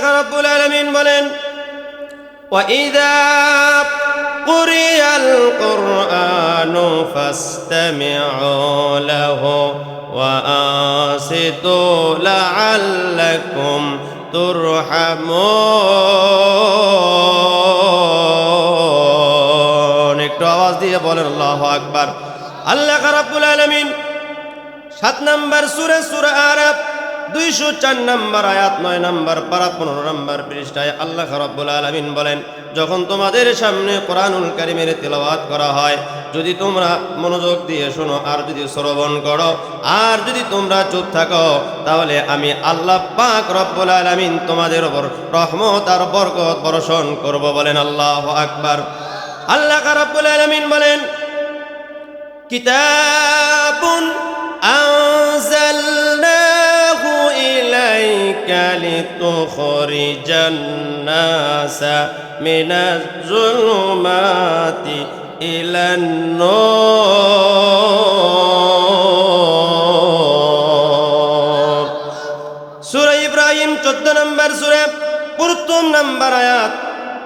আল্লাহ রাব্বুল আলামিন বলেন وإذا قرئ القرآن فاستمعوا له وأنصتوا لعلكم ترحمون একটু আওয়াজ দিয়ে বলেন আল্লাহু আকবার আল্লাহ রাব্বুল আলামিন সাত নম্বর সুরে সুরে আরব দুইশো চার নম্বর আয়াত, নয় নম্বর পারা, পনেরো নম্বর পৃষ্ঠায় আল্লাহ রব্বুল আলমিন বলেন, যখন তোমাদের সামনে কোরআনুল কারিমের তেলাওয়াত করা হয়, যদি তোমরা মনোযোগ দিয়ে শোনো আর যদি শ্রবণ করো, আর যদি তোমরা চুপ থাকো, তাহলে আমি আল্লাহ পাক রব্বুল আলমিন তোমাদের ওপর রহমত আর বরকত বর্ষণ করব বলেন আল্লাহ আকবার। আল্লাহ রব্বুল আলমিন বলেন, কিতাব لتخرج الناس من الظلمات إلى النور সুরা ইব্রাহিম চোদ্দ নম্বর সুরে প্রথম নম্বর আয়াত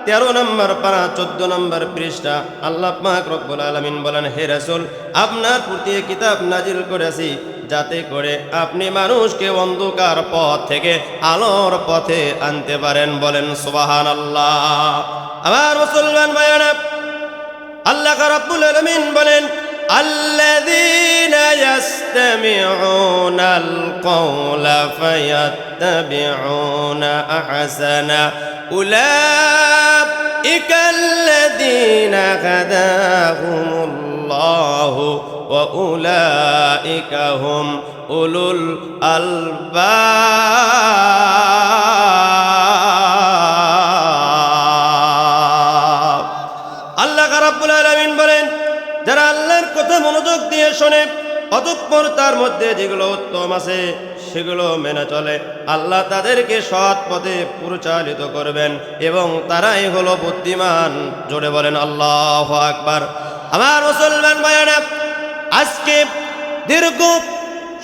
তেরো নম্বর পারা, চোদ্দ নম্বর পৃষ্ঠা। আল্লাহ পাক আলমিন বলেন, হে রাসুল, আপনার প্রতি কিতাব নাজিল করেছি যাতে করে আপনি মানুষকে অন্ধকার পথ থেকে আলোর পথে আনতে পারেন। বলেন সুবাহান আল্লাহ আবার মুসলমান ভাইয়ারা, আল্লাহ রব্বুল আলমিন বলেন الذين يستمعون القول فيتبعون أحسنه أولئك الذين هداهم الله وأولئك هم أولو الألباب. শোনে অতঃপর তার মধ্যে যেগুলো উত্তম আছে, সেগুলো মেনে চলে। আল্লাহ তাদেরকে সৎ পথে পরিচালিত করবেন এবং তারাই হলো বুদ্ধিমান। জোরে বলেন, আল্লাহ আকবার। আমার মুসলমান ভাইয়ারা, আজকে দীর্ঘ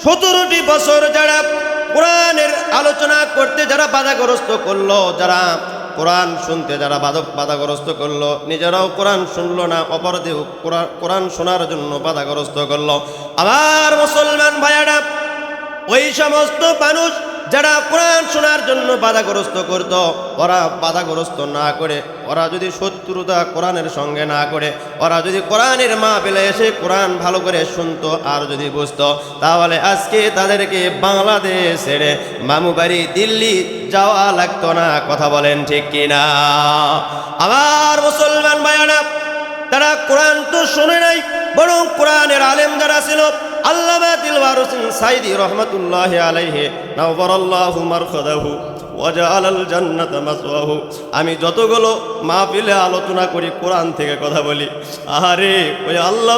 সতেরোটি বছর যারা কোরআনের আলোচনা করতে, যারা বাধাগ্রস্ত করল, যারা কোরআন শুনতে যারা বাধক বাধাগ্রস্ত করল, নিজেরাও কোরআন শুনলো না অপরাধে কোরআন শোনার জন্য বাধাগ্রস্ত করল। আবার মুসলমান ভাইয়ারা, ওই সমস্ত মানুষ যারা কোরআন শোনার জন্য বাধাগ্রস্ত করত, ওরা বাধাগ্রস্ত না করে, ওরা যদি শত্রুতা কোরআনের সঙ্গে না করে, ওরা যদি কোরআনের মা পেলে এসে কোরআন ভালো করে শুনতো আর যদি বুঝতো, তাহলে আজকে তাদেরকে বাংলাদেশ ছেড়ে মামু বাড়ি দিল্লি যাওয়া লাগতো না, কথা বলেন ঠিক কিনা? আমার মুসলমান ভাইয়ারা, তারা কোরআন তো শোনে নাই, বরং কোরআনের আলেম যারা ছিল আল্লাহ দিলবার হোসেন সাইদি রহমতুল্লাহ আলাইহে নবরাল্লাহু মারফদাহু আমি যতগুলো মাহফিলে আলোচনা করি, কোরআন থেকে কথা বলি। আরে ওই আল্লাহ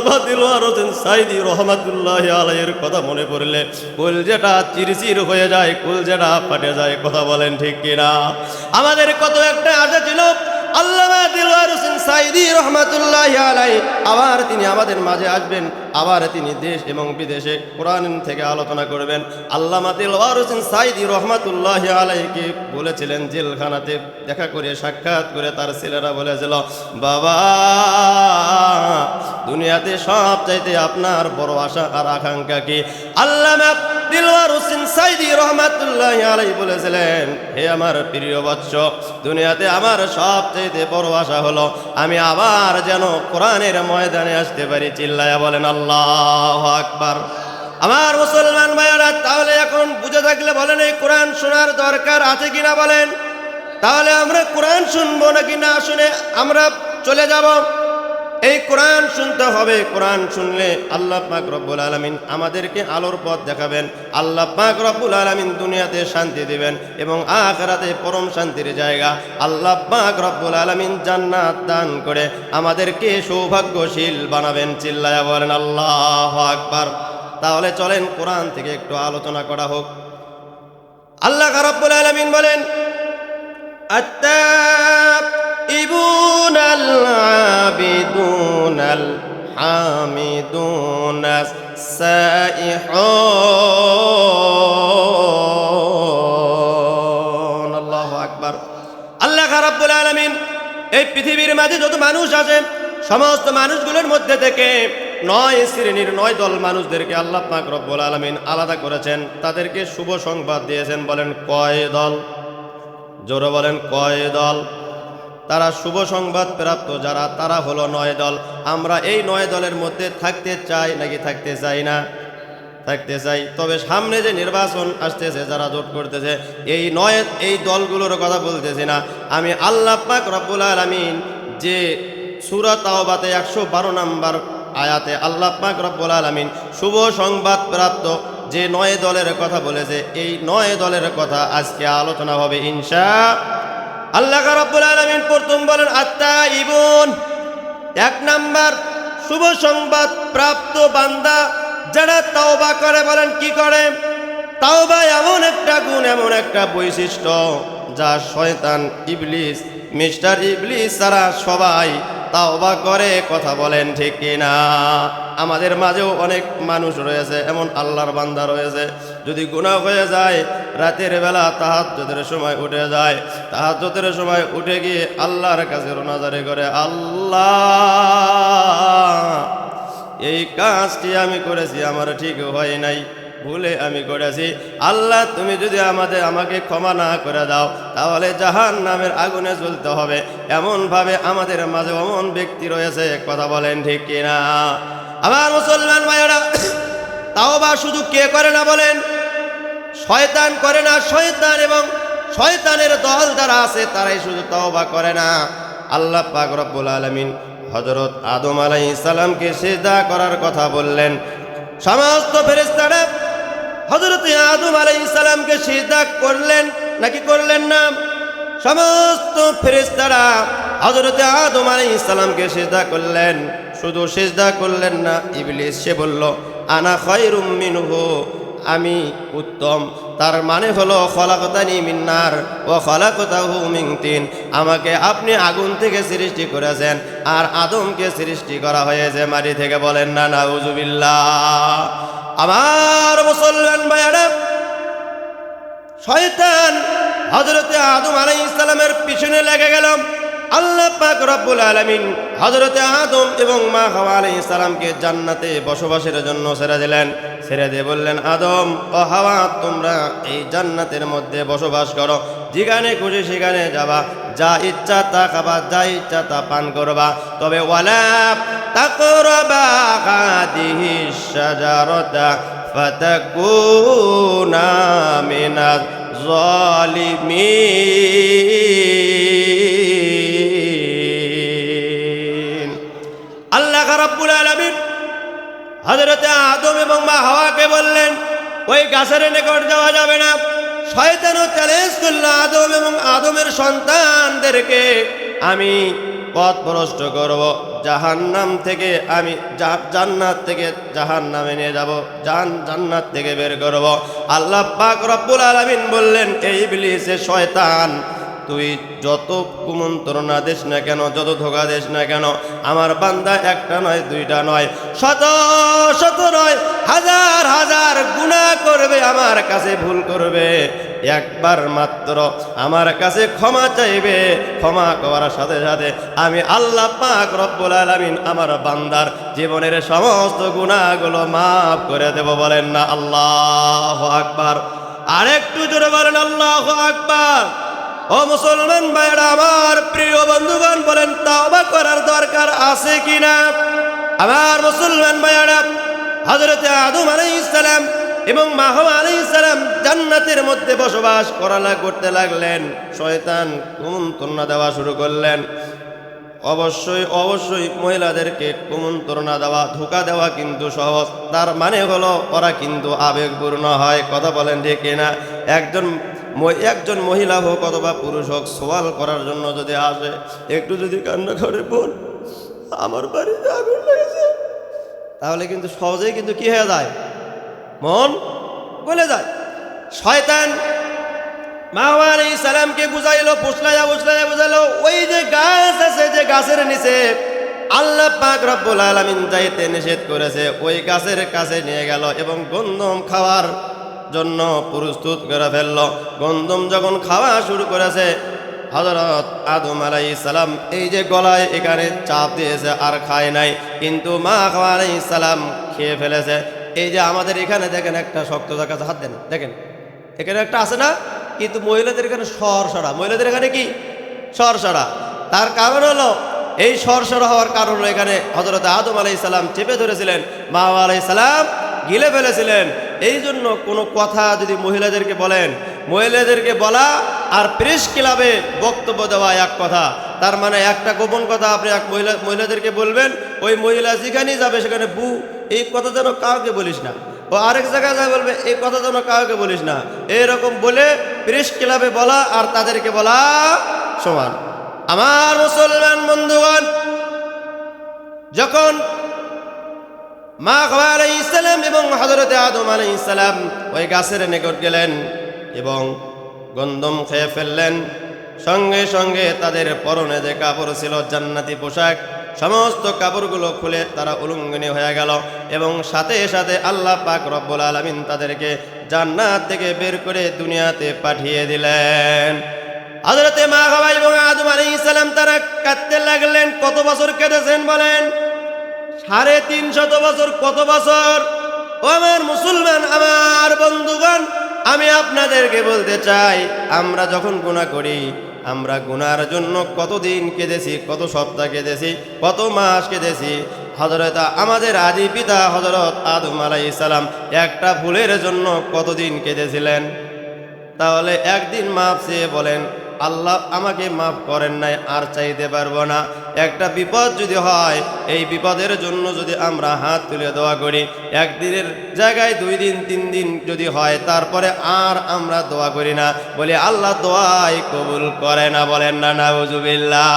সাইদি রহমতুল্লাহ আলাইয়ের কথা মনে পড়লে, কুল যেটা চিরচির হয়ে যায়, কুল যেটা ফাটে যায়, কথা বলেন ঠিক কিনা? আমাদের কত একটা আশা ছিল আল্লামা দিলওয়ার হোসেন সাইদি রহমাতুল্লাহ আলাই আবার তিনি আমাদের মাঝে আসবেন, আবার তিনি দেশ এবং বিদেশে কোরআন থেকে আলোচনা করবেন। আল্লামা দিলওয়ার হোসেন সাইদি রহমাতুল্লাহ আলাইকে বলেছিলেন, জেলখানাতে দেখা করে, সাক্ষাৎ করে তার ছেলেরা বলেছিল, বাবা, দুনিয়াতে সব চাইতে আপনার বড় আশা আর আকাঙ্ক্ষা কি? আল্লামা দিলওয়ার হোসেন রহমাতুল্লাহ বলেছিলেন, হে আমার প্রিয় দুনিয়াতে আমার সবচেয়ে হলো, আমি যেন ময়দানে আসতে পারি। চিল্লায়া বলেন, আল্লাহ আমার মুসলমান ভাইয়ারা, তাহলে এখন বুঝে থাকলে বলেন, এই কোরআন শোনার দরকার আছে কিনা বলেন? তাহলে আমরা কোরআন শুনব নাকি না শুনে আমরা চলে যাব। এই কোরআন শুনতে হবে। কোরআন শুনলে আল্লাহ পাক রব্বুল আলমিন আমাদেরকে আলোর পথ দেখাবেন। আল্লাহ পাক রব্বুল আলমিন দুনিয়াতে শান্তি দিবেন এবং আখরাতে পরম শান্তির জায়গা। আল্লাহ পাক রব্বুল আলমিন জান্নাত দান করে আমাদেরকে সৌভাগ্যশীল বানাবেন। চিল্লায়া বলেন, আল্লাহ আকবার। তাহলে চলেন, কোরআন থেকে একটু আলোচনা করা হোক। আল্লাহ রব্বুল আলমিন বলেন التائبون العابدون الحامدون السائحون الله أكبر আকবার আল্লাহ রাব্বুল আলামিন এই পৃথিবীর মাঝে যত মানুষ আছে সমস্ত মানুষগুলোর মধ্যে থেকে নয় শ্রেণীর নয় দল মানুষদেরকে আল্লাহ পাক রব্বুল আলামিন আলাদা করেছেন তাদেরকে শুভ সংবাদ দিয়েছেন বলেন কয় দল জোরে বলেন কয় দল তারা শুভ সংবাদ প্রাপ্ত যারা, তারা হলো নয় দল। আমরা এই নয় দলের মধ্যে থাকতে চাই নাকি থাকতে চাই না? থাকতে চাই। তবে সামনে যে নির্বাচন আসতেছে, যারা জোট করতেছে, এই নয়, এই দলগুলোর কথা বলতেছি না। আমি আল্লাহ পাক রব্বুল আলামিন যে সুরা তাওবাতে একশো বারো নাম্বার আয়াতে আল্লাহ পাক রব্বুল আলামিন শুভ সংবাদ প্রাপ্ত যে নয় দলের কথা বলেছে, এই নয় দলের কথা আজকে আলোচনা হবে ইনশা আল্লাহ রাব্বুল আলমিন প্রথম বলেন আত্মা ইবন এক নাম্বার শুভ সংবাদ প্রাপ্ত বান্দা যারা তাওবা করে বলেন, কি করে? তাওবা এমন একটা গুণ, এমন একটা বৈশিষ্ট্য যা শয়তান ইবলিস, মিস্টার ইবলিস তারা সবাই তাওবা করে, কথা বলেন ঠিক কিনা? আমাদের মাঝেও অনেক মানুষ রয়েছে, এমন আল্লাহর বান্দা রয়েছে। যদি গুণা হয়ে যায়, রাতের বেলা তাহাজ্জুদের সময় উঠে যায়। তাহাজ্জুদের সময় উঠে গিয়ে আল্লাহর কাছে রোনাজারি করে, আল্লাহ, এই কাজটি আমি করেছি, আমার ঠিক হয় নাই। ভুলে আমি করেছি। আল্লাহ, তুমি যদি আমাদের, আমাকে ক্ষমা না করে দাও, তাহলে জাহান নামের আগুনে জ্বলতে হবে। এমনভাবে আমাদের মাঝে এমন ব্যক্তি রয়েছে, কথা বলেন ঠিক কিনা? আমার মুসলমান ভাইয়েরা তাও বা শুধু কে করে না বলেন? শয়তান করে না, শয়তান এবং শয়তানের দল যারা আছে, তারাই শুধু তওবা করে না। আল্লাহ পাক আলামিন হযরত আদম আলাইহিস সালামকে সিজদা করার কথা বললেন। সমস্ত ফেরেশতারা হযরত আদম আলাইহিস সালামকে সিজদা করলেন। নাকি করলেন না? সমস্ত ফেরেশতারা হযরত আদম আলাইহিস সালামকে সিজদা করলেন। শুধু সিজদা করলেন না, ইবলিস সে বলল, আনা খায়রুম মিনহু। আমি উত্তম। তার মানে হলো, খলাকতানি মিন্নার ও খলাকতাহু মিন তিন। আমাকে আপনি আগুন থেকে সৃষ্টি করেছেন, আর আদমকে সৃষ্টি করা হয়েছে মাটি থেকে বলেন না, নাউজুবিল্লাহ। আমার মুসলমান ভাইয়ারা, শয়তান হজরতে আদম আলাই ইসলামের পিছনে লেগে গেলাম আল্লাহ পাক রব্বুল আলমিন হজরতে আদম এবং মা হাওয়া আলাই ইসলামকে জান্নাতে বসবাসের জন্য সেরা দিলেন। ছেড়ে দিয়ে বললেন, আদম ও হাওয়া, তোমরা এই জান্নাতের মধ্যে বসবাস করো। যেখানে খুশি সেখানে যাবা। যা ইচ্ছা তা খাবা, যা ইচ্ছা তা পান করবা। তবে আল্লাহ রাব্বুল আলামিন হযরতে আদম এবং মা হাওয়াকে বললেন, ওই গাছের নিকট যাওয়া যাবে না। শয়তানও চ্যালেঞ্জ করল আদম এবং আদমের সন্তানদেরকে আমি পথ ভ্রষ্ট করব। জাহান্নাম থেকে আমি জান্নাত থেকে জাহান্নামে নিয়ে যাব। জান, জান্নাত থেকে বের করব। আল্লাহ পাক রব্বুল আলামিন বললেন, এই ইবলিসে শয়তান তুই যত কুমন্ত্রণা দিস না কেন, যত ধোকা দিস না কেন, আমার বান্দা একটা নয়, দুইটা নয়। শত শত নয়, হাজার হাজার গুণা করবে, আমার কাছে ভুল করবে। একবার মাত্র আমার কাছে ক্ষমা চাইবে, ক্ষমা করার সাথে সাথে আমি আল্লাহ পাক রব্বুল আলামিন আমার বান্দার জীবনের সমস্ত গুণাগুলো মাফ করে দেব, বলেন না, আল্লাহ আকবার। আরেকটু জোরে বলেন, আল্লাহ আকবার। ও মুসলমান ভাইরা আমার প্রিয় বন্ধুগণ, বলেন, তাওবা করার দরকার আছে কিনা? আমার মুসলমান ভাইরা হযরতে আদম আলাইহিস সালাম এবং মাহমা আলাইহিস সালাম জান্নাতের মধ্যে বসবাস করা করতে লাগলেন। শয়তান কুমন্ত্রণা দেওয়া শুরু করলেন। অবশ্যই অবশ্যই মহিলাদেরকে কুমন্ত্রণা দেওয়া, ধোকা দেওয়া কিন্তু সহজ। তার মানে হলো, ওরা কিন্তু আবেগপূর্ণ হয়। কথা বলেন ঠিক কিনা? একজন একজন মহিলা হোক অথবা পুরুষ হোক, সওয়াল করার জন্য যদি আসে, একটু যদি কান্না করে, বোন, আমার বাড়িতে আগুন লেগেছে। তাহলে কিন্তু সহজেই কিন্তু কি হয়ে যায়? মন গলে যায়। শয়তান মাওয়া আলাইহিস সালামকে বুঝাইলো, ফুসলাইয়া ফুসলাইয়া বুঝাইলো, ওই যে গাছ আছে যে গাছের নিচে আল্লাহ পাক রব্বুল আলামিন যাইতে নিষেধ করেছে, ওই গাছের কাছে নিয়ে গেল এবং গন্ধম খাওয়ার জন্য প্রস্তুত করে ফেলল। গন্ধম যখন খাওয়া শুরু করেছে হজরত আদম আলাই সালাম এই যে গলায় এখানে চাপ দিয়েছে আর খায় নাই, কিন্তু মা খাওয়া আলাই সালাম খেয়ে ফেলেছে। এই যে আমাদের এখানে দেখেন একটা শক্ত জায়গা হাত দেন, দেখেন। এখানে একটা আছে না? কিন্তু মহিলাদের এখানে সর সরা মহিলাদের এখানে কি? সর সরা তার কারণ হলো, এই সর সরা হওয়ার কারণ এখানে হজরত আদম আলাই সালাম চেপে ধরেছিলেন। মা আলাই গিলে ফেলেছিলেন। এই জন্য কোনো কথা যদি মহিলাদেরকে বলেন, মহিলাদেরকে বলা আর প্রেস ক্লাবে বক্তব্য দেওয়া এক কথা। তার মানে একটা গোপন কথা আপনি এক মহিলা, মহিলাদেরকে বলবেন, ওই মহিলা যেখানেই যাবে সেখানে বু, এই কথা যেন কাউকে বলিস না। ও আরেক জায়গায় যা বলবে, এই কথা যেন কাউকে বলিস না। এরকম বলে প্রেস ক্লাবে বলা আর তাদেরকে বলা সমান। আমার মুসলমান বন্ধুগণ, যখন মা খাওয়া আলাই ইসলাম এবং হজরতে আদম আলাই ইসলাম ওই গাছের নিকট গেলেন এবং গন্ধম খেয়ে ফেললেন। সঙ্গে সঙ্গে তাদের পরনে যে কাপড় ছিল, জান্নাতি পোশাক, সমস্ত কাপড়গুলো খুলে তারা উলঙ্গনি হয়ে গেল এবং সাথে সাথে আল্লাহ পাক রব্বুল আলমিন তাদেরকে জান্নাত থেকে বের করে দুনিয়াতে পাঠিয়ে দিলেন। হজরতে মা খাওয়া এবং আদম আলাই ইসলাম তারা কাঁদতে লাগলেন, কত বছর কেটেছেন বলেন? সাড়ে তিনশত বছর, কত বছর? আমার মুসলমান, আমার বন্ধুগণ, আমি আপনাদেরকে বলতে চাই, আমরা যখন গুণা করি, আমরা গুনার জন্য কতদিন কেঁদেছি, কত সপ্তাহ কেঁদেছি, কত মাস কেঁদেছি? হজরত আমাদের আদি পিতা হজরত আদম আলাই সালাম একটা ভুলের জন্য কতদিন কেঁদেছিলেন? তাহলে একদিন মাফ চেয়ে বলেন, আল্লাহ আমাকে মাফ করেন নাই, আর চাইতে পারব না। একটা বিপদ যদি হয়, এই বিপদের জন্য যদি আমরা হাত তুলে দোয়া করি, একদিনের জায়গায় দুই দিন, তিন দিন যদি হয়, তারপরে আর আমরা দোয়া করি না। বলি, আল্লাহ দোয়াই কবুল করে না, বলেন না, নাউজুবিল্লাহ।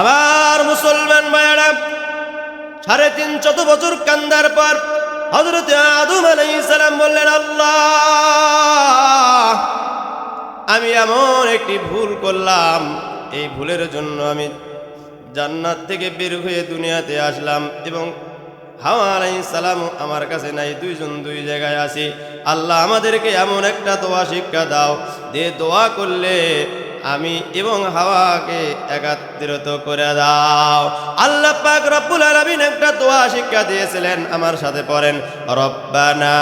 আবার মুসলমান ভাইয়ারা, সাড়ে তিন শত বছর কান্দার পর হজরত আদম আলাইহিস সালাম বললেন, আল্লাহ, আমি এমন একটি ভুল করলাম, এই ভুলের জন্য আমি জান্নাত থেকে বের হয়ে দুনিয়াতে আসলাম এবং হাওয়া আলাইহিস সালাম আমার কাছে নাই, দুইজন দুই জায়গায় আছি। আল্লাহ আমাদেরকে এমন একটা দোয়া শিক্ষা দাও যে দোয়া করলে আমি এবং হাওয়াকে একাত্রিত করে দাও। আল্লাহ পাক রব্বুল আলামিন একটা দোয়া শিক্ষা দিয়েছিলেন, আমার সাথে পড়েন। রব্বানা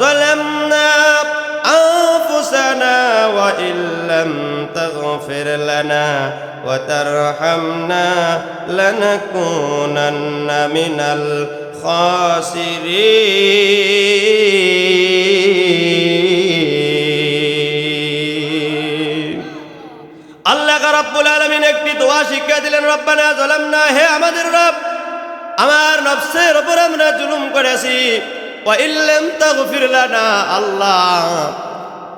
জালামনা أنفسنا وإن لم تغفر لنا وترحمنا لنكونن من الخاسرين আল্লাহ রাব্বুল আলামিন একটি দোয়া শিক্ষা দিলেন রব্বানা জালামনা হে আমাদের রব আমার নফসের উপর আমরা জুলুম করেছি লানা, আল্লাহ,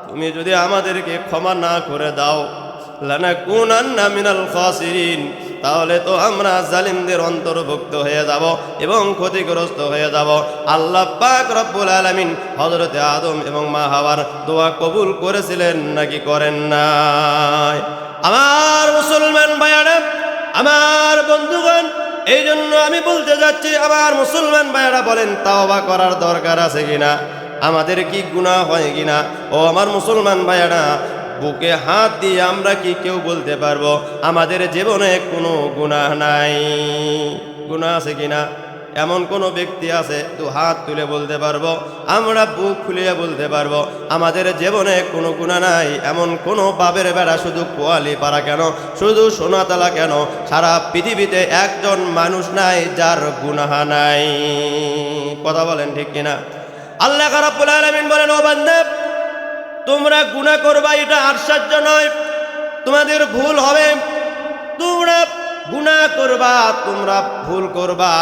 তুমি যদি আমাদেরকে ক্ষমা না করে দাও তাহলে তো আমরা জালিমদের অন্তর্ভুক্ত হয়ে যাব এবং ক্ষতিগ্রস্ত হয়ে যাব। আল্লাহ পাক রব্বুল আলামিন হযরতে আদম এবং মা হাওয়ার দোয়া কবুল করেছিলেন নাকি করেন নাই? আমার মুসলমান ভাইয়ারা, আমার বন্ধুগণ এই জন্য আমি বলতে যাচ্ছি আবার মুসলমান ভাইরা বলেন, তাওবা করার দরকার আছে কিনা? আমাদের কি গুণা হয় কিনা? ও আমার মুসলমান ভাইয়ারা, বুকে হাত দিয়ে আমরা কি কেউ বলতে পারব? আমাদের জীবনে কোনো গুণা নাই। গুণা আছে কিনা? এমন কোনো ব্যক্তি আছে, দু হাত তুলে বলতে পারব, আমরা বুক খুলিয়ে বলতে পারব, আমাদের জীবনে কোনো গুণা নাই, এমন কোনো বাবের বেড়া শুধু কোয়ালি পাড়া কেন, শুধু সোনাতলা কেন, সারা পৃথিবীতে একজন মানুষ নাই যার গুনাহ নাই। কথা বলেন ঠিক কিনা? আল্লাহ রাব্বুল আলামিন বলেন, ও বান্দা, তোমরা গুনাহ করবা, এটা আশ্চর্য নয়, তোমাদের ভুল হবে, তোমরা গুনাহ করবা, তোমরা ভুল করবা।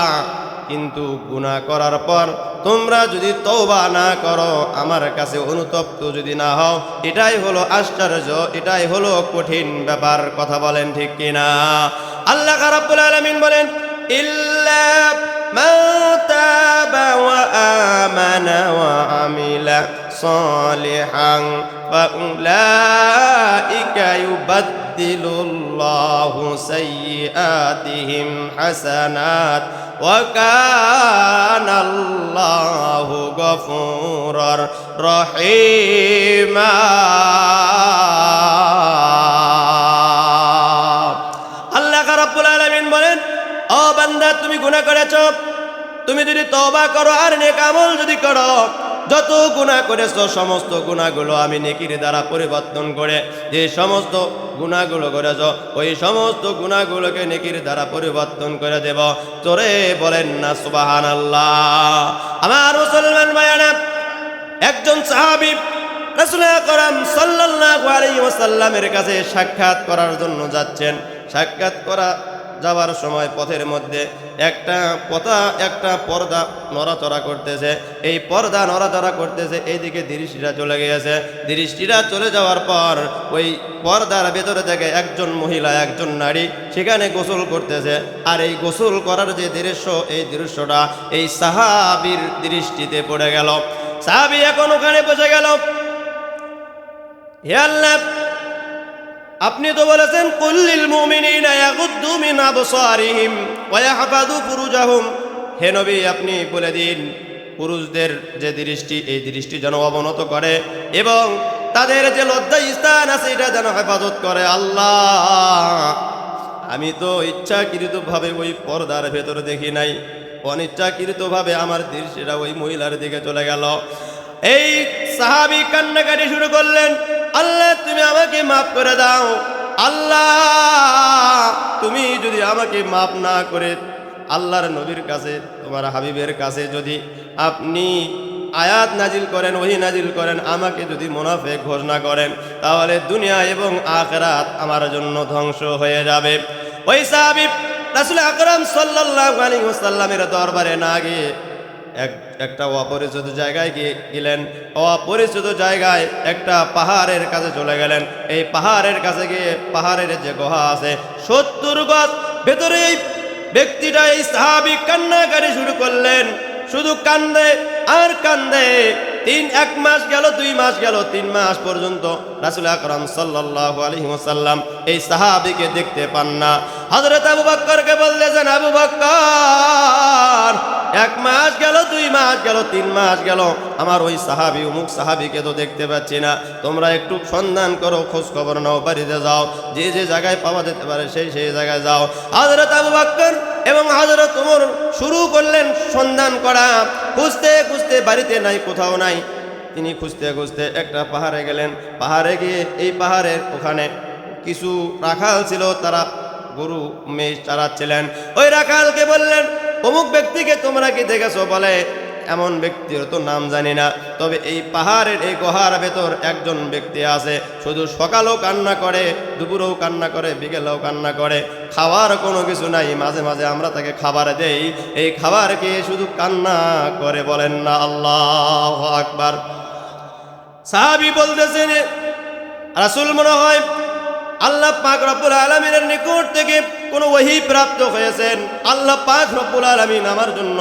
কিন্তু গুণা করার পর তোমরা যদি তৌবা না করো, আমার কাছে অনুতপ্ত যদি না হও, এটাই হলো আশ্চর্য, এটাই হলো কঠিন ব্যাপার, কথা বলেন ঠিক কিনা? আল্লাহ রাব্বুল আলমিন বলেন, ইল্লা মান ইউবাদ ইউবাদ্দিলুল্লাহু সাইয়্যাতিহিম হাসানাত ওয়া কানাল্লাহু গফুরার রহিমা আল্লাহ রাব্বুল আলামিন বলেন, ও বান্দা, তুমি গুনাহ করেছ? তুমি যদি তওবা করো আর নেক যদি করো, যত গুনাহ করেছ, সমস্ত গুণাগুলো আমি নেকির দ্বারা পরিবর্তন করে যে সমস্ত গুণাগুলো করেছ, ওই সমস্ত গুণাগুলোকে নেকির দ্বারা পরিবর্তন করে দেব। তোরে বলেন না সুবাহান আল্লাহ আমার মুসলমান ভাইয়ানা একজন সাহাবী সাল্লাল্লাহু আলাইহি কাছে সাক্ষাৎ করার জন্য যাচ্ছেন। সাক্ষাৎ করা যাওয়ার সময় পথের মধ্যে একটা পতা একটা পর্দা নড়াচড়া করতেছে। এই পর্দা নড়াচড়া করতেছে, এইদিকে দৃষ্টিটা চলে গিয়েছে। দৃষ্টিটা চলে যাওয়ার পর ওই পর্দার ভেতরে থেকে একজন মহিলা, একজন নারী সেখানে গোসল করতেছে। আর এই গোসল করার যে দৃশ্য, এই দৃশ্যটা এই সাহাবির দৃষ্টিতে পড়ে গেল। সাহাবি এখন ওখানে বসে গেল। হে আল্লাহ আপনি তো বলেছেন কুল্লিল মুমিনিনা ইয়াগুদ্দু মিন আবসারিহিম ওয়া ইয়াহফাযু ফুরুজাহুম। হে নবী, আপনি বলে দিন, পুরুষদের যে দৃষ্টি, এই দৃষ্টি যেন অবনত করে এবং তাদের যে লজ্জা স্থান আছে, এটা যেন হেফাজত করে। আল্লাহ! আমি তো ইচ্ছাকৃতভাবে ওই পর্দার ভেতরে দেখি নাই। অনিচ্ছাকৃতভাবে আমার দৃষ্টিটা ওই মহিলার দিকে চলে গেল। এই সাহাবি কান্নাকাটি শুরু করলেন। আল্লাহ, তুমি আমাকে মাফ করে দাও। আল্লাহ, তুমি যদি আমাকে মাফ না করে, আল্লাহর নবীর কাছে, তোমার হাবিবের কাছে যদি আপনি আয়াত নাজিল করেন, ওহি নাজিল করেন, আমাকে যদি মুনাফেক ঘোষণা করেন, তাহলে দুনিয়া এবং আখরাত আমার জন্য ধ্বংস হয়ে যাবে। ওই সাহাবি রাসুল আকরাম সাল্লাল্লাহু আলাইহি ওয়াসাল্লামের দরবারে না গিয়ে এক, একটা অপরিচিত জায়গায় গিয়ে গেলেন। অপরিচিত জায়গায় একটা পাহাড়ের কাছে চলে গেলেন। এই পাহাড়ের কাছে গিয়ে পাহাড়ের যে গুহা আছে, সত্তর গজ ভেতরে এই ব্যক্তিটা এই সাহাবি কান্নাকারি শুরু করলেন। শুধু কান্দে আর কান্দে। তিন, এক মাস গেল, দুই মাস গেল, তিন মাস পর্যন্ত রাসুল আকরাম সাল্লাল্লাহু আলাইহি ওয়াসাল্লাম এই সাহাবিকে দেখতে পান না। হযরত আবু বক্করকে বলতেছেন আবু বক্কর, এক মাস গেল, দুই মাস গেল, তিন মাস গেল। আমার ওই সাহাবি, অমুক সাহাবিকে তো দেখতে পাচ্ছি না। তোমরা একটু সন্ধান করো, খোঁজ খবর নাও, বাড়িতে যাও। যে যে জায়গায় পাওয়া যেতে পারে, সেই সেই জায়গায় যাও। হযরত আবু বক্কর এবং হাজরত ওমর শুরু করলেন সন্ধান করা। খুঁজতে খুঁজতে বাড়িতে নাই, কোথাও নাই। তিনি খুঁজতে খুঁজতে একটা পাহাড়ে গেলেন। পাহাড়ে গিয়ে এই পাহাড়ের ওখানে কিছু রাখাল ছিল, তারা গরু মেয়ে চালাচ্ছিলেন। ওই রাখালকে বললেন, অমুক ব্যক্তিকে তোমরা কি দেখেছ? বলে এমন ব্যক্তির তো নাম জানি না। তবে এই পাহাড়ের এই গুহার ভেতর একজন ব্যক্তি আছে। শুধু সকালেও কান্না করে, দুপুরেও কান্না করে, বিকেলেও কান্না করে। খাওয়ার কোনো কিছু নাই, মাঝে মাঝে আমরা তাকে খাবার দেই। এই খাবার খেয়ে শুধু কান্না করে বলেন না, আল্লাহ আকবার। সাহাবি বলতেছেন, রাসুল মনে হয় আল্লাহ পাক রব্বুল আলমিনের নিকট থেকে কোনো ওহি প্রাপ্ত হয়েছেন। আল্লাহ পাক রব্বুল আলমিন আমার জন্য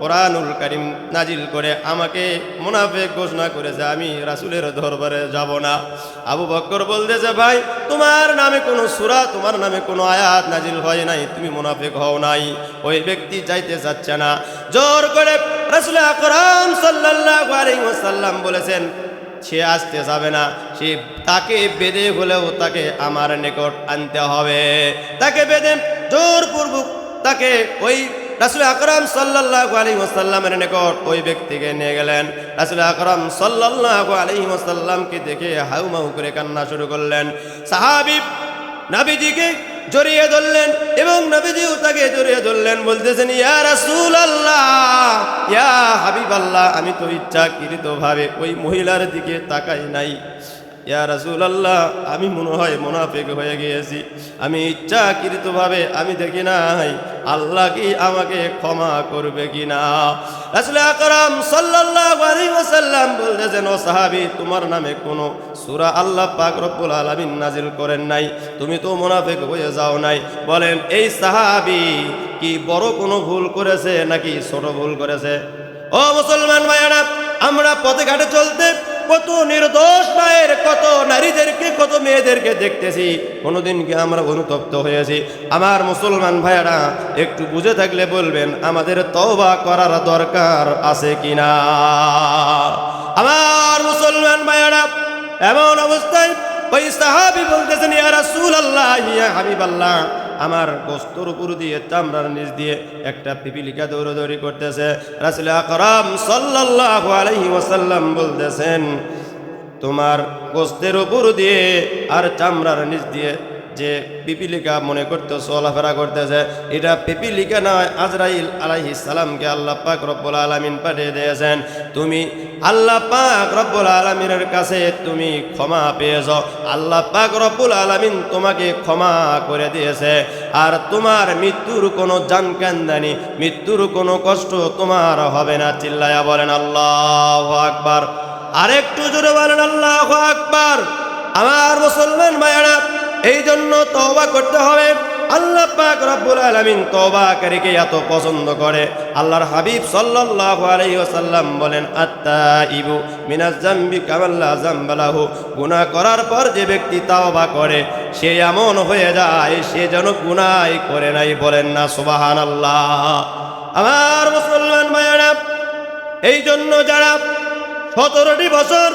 কোরআনুল করিম নাজিল করে আমাকে মুনাফেক ঘোষণা করেছে, আমি রাসুলের দরবারে যাব না। আবু বক্কর বলতেছে, ভাই, তোমার নামে কোনো সুরা, তোমার নামে কোনো আয়াত নাজিল হয় নাই, তুমি মুনাফেক হও নাই। ওই ব্যক্তি যাইতে চাচ্ছে না। জোর করে রাসুল আকরাম ওয়াসাল্লাম বলেছেন, সে আসতে যাবে না, সে তাকে বেঁধে হলেও তাকে আমার নিকট আনতে হবে। তাকে বেঁধে জোরপূর্বক তাকে ওই রাসুল আকরাম সাল্লাল্লাহু আলাইহি ওয়াসাল্লামের নিকট ওই ব্যক্তিকে নিয়ে গেলেন। রাসুল আকরাম সাল্লাল্লাহু আলাইহি ওয়াসাল্লামকে দেখে হাউমাউ করে কান্না শুরু করলেন। সাহাবী নাবিজিকে জড়িয়ে ধরলেন এবং নবীজিও তাকে জড়িয়ে ধরলেন, বলতেছেন, ইয়া রাসূল আল্লাহ ইয়া হাবিব আল্লাহ আমি তো ইচ্ছাকৃত ভাবে ওই মহিলার দিকে তাকাই নাই। ইয়া রাসূল আল্লাহ আমি মনে হয় মুনাফিক হয়ে গিয়েছি। আমি ইচ্ছাকৃতভাবে আমি দেখি নাই। আল্লাহ কি আমাকে ক্ষমা করবে কি না রাসূল আকরাম সাল্লাল্লাহু আলাইহি ওয়াসাল্লাম বলতেছেন, ও সাহাবী, তোমার নামে কোনো সূরা আল্লাহ পাক রব্বুল আলামিন নাজিল করেন নাই। তুমি তো মুনাফিক হয়ে যাও নাই। বলেন, এই সাহাবী কি বড় কোনো ভুল করেছে নাকি ছোট ভুল করেছে? ও মুসলমান ভাইয়েরা, আমরা পথে ঘাটে চলতে কত নির্দোষ মায়ের, কত নারীদেরকে, কত মেয়েদেরকে দেখতেছি। কোনোদিন কি আমরা অনুতপ্ত হয়েছি? আমার মুসলমান ভাইয়ারা, একটু বুঝে থাকলে বলবেন, আমাদের তওবা করার দরকার আছে কিনা? আমার মুসলমান ভাইয়ারা, এমন অবস্থায় ওই সাহাবি বলতেছেন, ইয়া রাসূলুল্লাহ, ইয়া হাবিবাল্লাহ। আমার গোস্তর উপর দিয়ে চামড়ার নিচ দিয়ে একটা পিপিলিকা দৌড়দৌড়ি করতেছে। রাসুল আকরাম বলতেছেন, তোমার গোস্তের উপর দিয়ে আর চামড়ার নিচ দিয়ে যে পিপিলিকা মনে করতে চলাফেরা করতেছে, এটা পিপিলিকা নয়, আজরাইল আলাইহিস সালামকে আল্লাহ পাক রব্বুল আলামিন পাঠিয়ে দিয়েছেন। তুমি আল্লাহ পাক রব্বুল আলামিনের কাছে তুমি ক্ষমা পেয়েছ। আল্লাহ পাক রব্বুল আলামিন তোমাকে ক্ষমা করে দিয়েছে। আর তোমার মৃত্যুর কোনো জানকান্দানি মৃত্যুর কোনো কষ্ট তোমার হবে না চিল্লায়া বলেন আল্লাহ আকবার। আরেকটু জোরে বলেন আল্লাহ আকবার। আমার মুসলমান ভাইয়েরা এই জন্য তওবা করতে হবে। আল্লাহ পাক রব্বুল আলামিন তওবাকারীকে এত পছন্দ করে। আল্লাহর হাবিব সাল্লাল্লাহু আলাইহি ওয়াসাল্লাম বলেন, আত্তাইবু মিনাজ জামবি কামাল্লা জামবালাহু গুনাহ করার পর যে ব্যক্তি তওবা করে, সে এমন হয়ে যায়, সে যেন গুনাহ করে নাই বলেন না, সুবহানাল্লাহ। আমার মুসলমান ভাইয়েরা এই জন্য যারা সতেরোটি বছর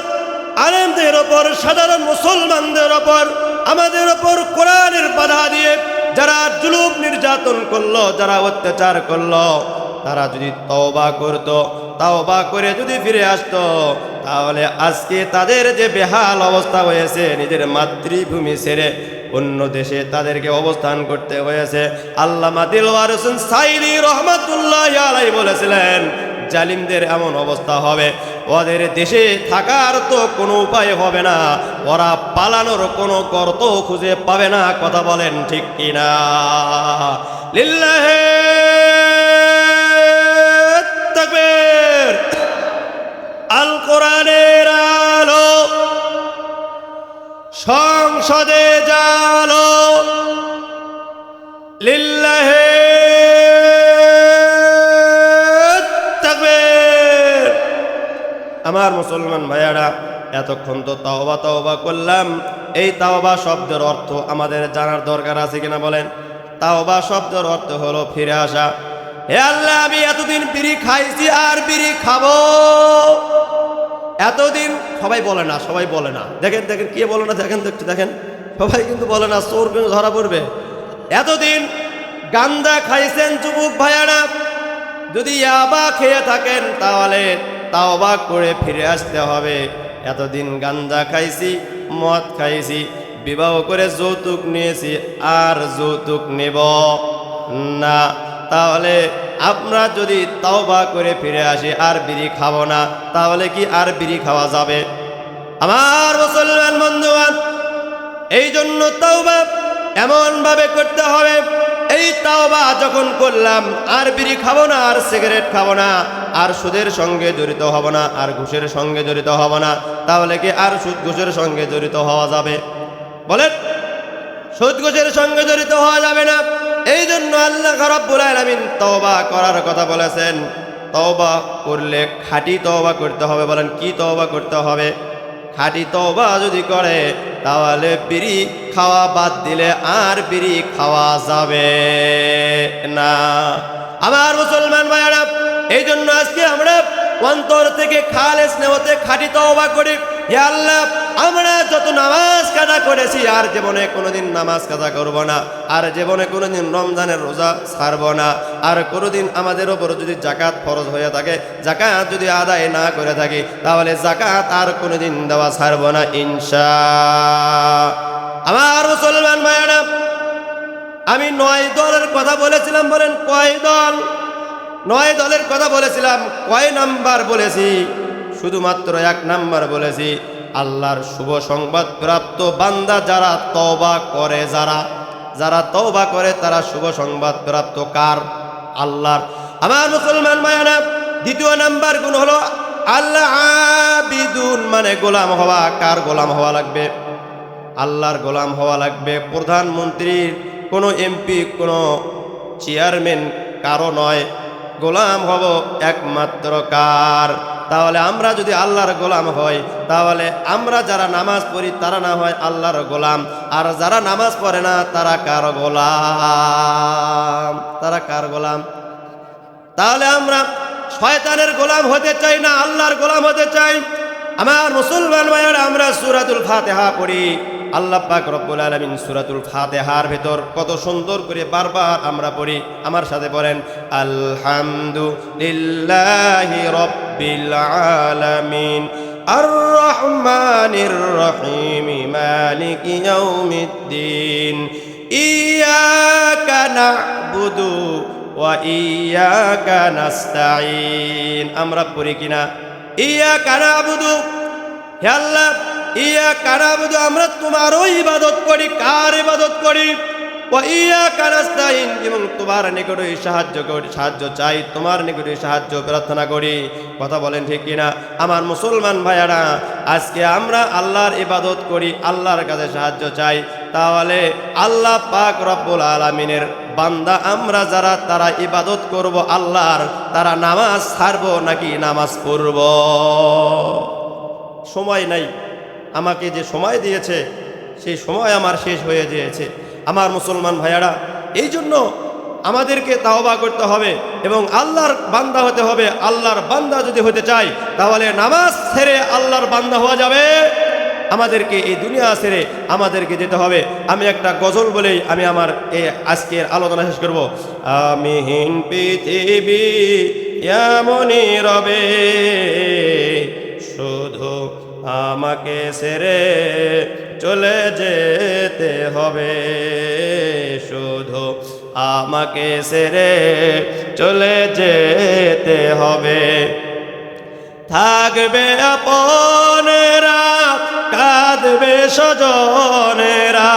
আলেমদের ওপর, সাধারণ মুসলমানদের ওপর আমাদের ওপর কোরআনের বাধা দিয়ে যারা জুলুম নির্যাতন করল, যারা অত্যাচার করল, তারা যদি তওবা করত, তওবা করে যদি ফিরে আসতো, তাহলে আজকে তাদের যে বেহাল অবস্থা হয়েছে, নিজের মাতৃভূমি ছেড়ে অন্য দেশে তাদেরকে অবস্থান করতে হয়েছে। আল্লামা দিলওয়ার হোসেন সাইদি রহমতুল্লাহ বলেছিলেন, জালিমদের এমন অবস্থা হবে ওদের দেশে থাকার তো কোনো উপায় হবে না। ওরা পালানোর কোনো গর্ত খুঁজে পাবে না, কথা বলেন ঠিক কিনা। লিল্লাহে আল কোরআনের আলো, সংসদে জালো লিল্লাহে আমার মুসলমান ভাইয়ারা, এতক্ষণ তো তাওবা তাওবা করলাম। এই তাওবা শব্দের অর্থ আমাদের জানার দরকার আছে কিনা বলেন? তাওবা শব্দের অর্থ হলো ফিরে আসা। হে আল্লাহ, আমি এতদিন বিড়ি খাইছি আর বিড়ি খাব। এতদিন, সবাই বলে না, সবাই বলে না। দেখেন দেখেন, কে বলে না? দেখেন দেখতে দেখেন। সবাই কিন্তু বলে না, চোর কিন্তু ধরা পড়বে। এতদিন গান্দা খাইছেন যুবক ভাইয়ারা। যদি ইয়াবা খেয়ে থাকেন তাহলে তাওবা করে ফিরে আসতে হবে। এতদিন গাঞ্জা খাইছি, মদ খাইছি, বিবাহ করে যৌতুক নিয়েছি, আর যৌতুক নেব না। তাহলে আমরা যদি তাওবা করে ফিরে আসি, আর বিড়ি খাব না, তাহলে কি আর বিড়ি খাওয়া যাবে? আমার মুসলমান বন্ধুবান এই জন্য তাওবা এমন ভাবে করতে হবে, এই তাওবা যখন করলাম, আর বিড়ি খাব না, আর সিগারেট খাব না আর সুদের সঙ্গে জড়িত হব না, আর ঘুষের সঙ্গে জড়িত হব না, তাহলে কি আর সুদ ঘুষের সঙ্গে জড়িত হওয়া যাবে? বলেন, সুদ ঘুষের সঙ্গে জড়িত হওয়া যাবে না। এই জন্য আল্লাহ রাব্বুল আলামিন তওবা করার কথা বলেছেন। তওবা করলে খাঁটি তওবা করতে হবে, বলেন কি তওবা করতে হবে? খাঁটি তওবা যদি করে, তাহলে বিড়ি খাওয়া বাদ দিলে আর বিড়ি খাওয়া যাবে না। আমার মুসলমান ভাইয়ারা এই জন্য আজকে আমরা অন্তর থেকে খালেস নেওয়াতে খাঁটি তওবা করি। হে আল্লাহ, আমরা যত নামাজ কাজা করেছি, আর জীবনে কোনোদিন নামাজ কাজা করব না। আর জীবনে কোনোদিন রমজানের রোজা ছাড়ব না। আর কোনোদিন আমাদের ওপর যদি জাকাত ফরজ হয়ে থাকে জাকাত যদি আদায় না করে থাকি, তাহলে জাকাত আর কোনোদিন দেওয়া ছাড়ব না ইনশা আমার মুসলমান ভাইয়ারা, আমি নয় দলের কথা বলেছিলাম, বলেন কয় দল? নয় দলের কথা বলেছিলাম, কয় নাম্বার বলেছি? শুধুমাত্র এক নাম্বার বলেছি, আল্লাহর শুভ সংবাদ প্রাপ্ত বান্দা যারা তওবা করে, যারা যারা তওবা করে তারা শুভ সংবাদ প্রাপ্ত কার? আল্লাহর। আমার মুসলমান মায়ানা দ্বিতীয় নাম্বার গুণ হলো আল্লাহ আবিদুন মানে গোলাম হওয়া। কার গোলাম হওয়া লাগবে? আল্লাহর গোলাম হওয়া লাগবে। প্রধানমন্ত্রীর কোনো এমপি, কোনো চেয়ারম্যান কারও নয়। গোলাম হব একমাত্র কার? তাহলে আমরা যদি আল্লাহর গোলাম হই, তাহলে আমরা যারা নামাজ পড়ি তারা না হয় আল্লাহর গোলাম। আর যারা নামাজ পড়ে না, তারা কার গোলাম? তারা কার গোলাম? তাহলে আমরা শয়তানের গোলাম হতে চাই না, আল্লাহর গোলাম হতে চাই। আমার মুসলমান ভাইয়েরা, আমরা সুরাতুল ফাতেহা পড়ি। আল্লাহ পাক রব্বুল আলামিন সূরাতুল ফাতিহার ভেতর কত সুন্দর করে বারবার আমরা পড়ি। আমার সাথে পড়েন, আলহামদুলিল্লাহি রব্বিল আলামিন আর রহমানির রহিম, মালিক ইয়াউমিদ্দিন, ইয়াকা না'বুদু ওয়া ইয়াকা আমরা পড়ি কিনা? ইয়াকা না'বুদু, হে আল্লাহ ইয়া কানাবুদু আমরা তোমারও ইবাদত করি। কার ইবাদত করি? ও ইয়া কানাস্তাইন এবং তোমার নিকটই সাহায্য করি, সাহায্য চাই, তোমার নিকটই সাহায্য প্রার্থনা করি। কথা বলেন ঠিক কিনা? আমার মুসলমান ভাইয়ারা, আজকে আমরা আল্লাহর ইবাদত করি, আল্লাহর কাছে সাহায্য চাই। তাহলে আল্লাহ পাক রব্বুল আলামিনের বান্দা আমরা যারা, তারা ইবাদত করব আল্লাহর, তারা নামাজ ছাড়বো নাকি নামাজ পড়ব? সময় নাই। আমাকে যে সময় দিয়েছে, সেই সময় আমার শেষ হয়ে গিয়েছে। আমার মুসলমান ভাইয়ারা, এই জন্য আমাদেরকে তাওবা করতে হবে এবং আল্লাহর বান্দা হতে হবে। আল্লাহর বান্দা যদি হতে চাই তাহলে নামাজ ছেড়ে আল্লাহর বান্দা হওয়া যাবে। আমাদেরকে এই দুনিয়া ছেড়ে আমাদেরকে যেতে হবে। আমি একটা গজল বলেই আমি আমার এই আজকের আলোচনা শেষ করব। আমি হীন পৃথিবী, এমনই রবে, শুধু আমাকে সেরে চলে যেতে হবে। শুধু আমাকে সেরে চলে যেতে হবে। থাকবে আপনেরা, কাঁদবে স্বজনেরা।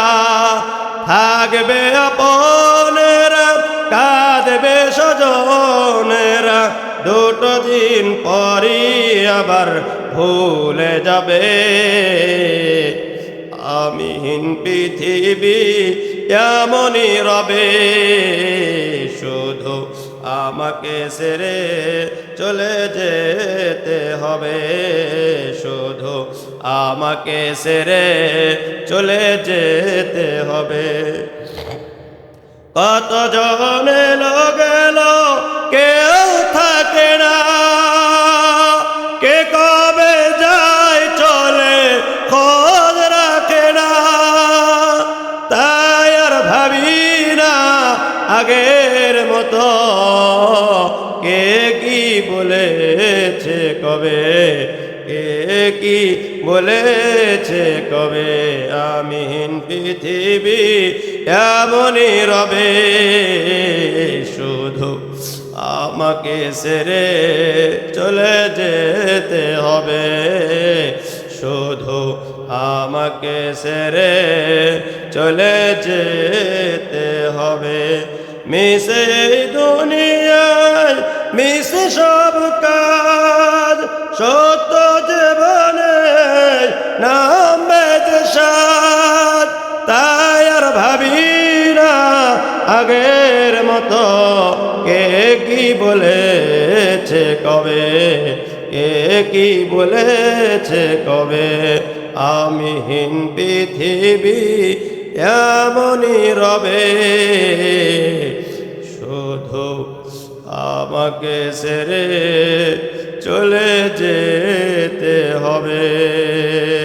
থাকবে আপনেরা, কাঁদবে স্বজনেরা। দুটো দিন পরই আবার ভুলে যাবে। আমিহীন পৃথিবী এমনই রবে, শুধু আমাকে সেরে চলে যেতে হবে। শুধু আমাকে সেরে চলে যেতে হবে। কত জনে বলেছে কবে আমিন পৃথিবী? এমনই রবে, শুধু আমাকে সেরে চলে যেতে হবে। শুধু আমাকে সেরে চলে যেতে হবে। মিশে দুনিয়ায়, মিশে সব কাজ বলেছে কবে? কে কি বলেছে কবে? আমি হীন পৃথিবী এমনই রবে। শুধু আমাকে সেরে চলে যেতে হবে।